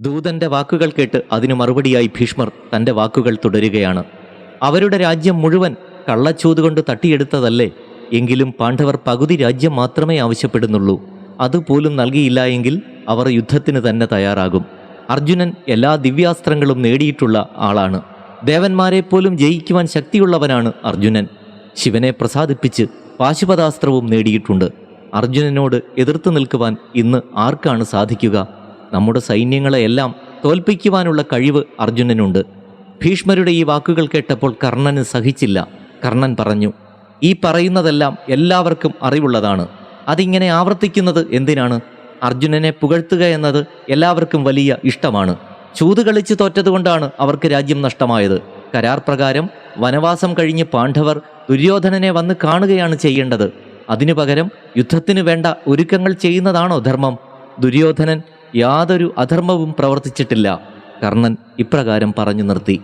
ദൂതന്റെ വാക്കുകൾ കേട്ട് അതിനു മറുപടിയായി ഭീഷ്മർ തന്റെ വാക്കുകൾ തുടരുകയാണ്. അവരുടെ രാജ്യം മുഴുവൻ കള്ളച്ചൂത് കൊണ്ട് തട്ടിയെടുത്തതല്ലേ? എങ്കിലും പാണ്ഡവർ പകുതി രാജ്യം മാത്രമേ ആവശ്യപ്പെടുന്നുള്ളൂ. അതുപോലും നൽകിയില്ല എങ്കിൽ അവർ യുദ്ധത്തിന് തന്നെ തയ്യാറാകും. അർജുനൻ എല്ലാ ദിവ്യാസ്ത്രങ്ങളും നേടിയിട്ടുള്ള ആളാണ്. ദേവന്മാരെ പോലും ജയിക്കുവാൻ ശക്തിയുള്ളവനാണ് അർജുനൻ. ശിവനെ പ്രസാദിപ്പിച്ച് പാശുപതാസ്ത്രവും നേടിയിട്ടുണ്ട്. അർജുനനോട് എതിർത്ത് നിൽക്കുവാൻ ഇന്ന് ആർക്കാണ് സാധിക്കുക? നമ്മുടെ സൈന്യങ്ങളെയെല്ലാം തോൽപ്പിക്കുവാനുള്ള കഴിവ് അർജുനനുണ്ട്. ഭീഷ്മരുടെ ഈ വാക്കുകൾ കേട്ടപ്പോൾ കർണന് സഹിച്ചില്ല. കർണൻ പറഞ്ഞു ഈ പറയുന്നതെല്ലാം എല്ലാവർക്കും അറിവുള്ളതാണ്. അതിങ്ങനെ ആവർത്തിക്കുന്നത് എന്തിനാണ്? അർജുനനെ പുകഴ്ത്തുക എന്നത് എല്ലാവർക്കും വലിയ ഇഷ്ടമാണ്. ചൂത് കളിച്ച് തോറ്റതുകൊണ്ടാണ് അവർക്ക് രാജ്യം നഷ്ടമായത്. കരാർ പ്രകാരം വനവാസം കഴിഞ്ഞ് പാണ്ഡവർ ദുര്യോധനനെ വന്ന് കാണുകയാണ് ചെയ്യേണ്ടത്. അതിനു പകരം യുദ്ധത്തിനു വേണ്ട ഒരുക്കങ്ങൾ ചെയ്യുന്നതാണോ ധർമ്മം? ദുര്യോധനൻ യാതൊരു അധർമ്മവും പ്രവർത്തിച്ചിട്ടില്ല. കർണൻ ഇപ്രകാരം പറഞ്ഞു നിർത്തി.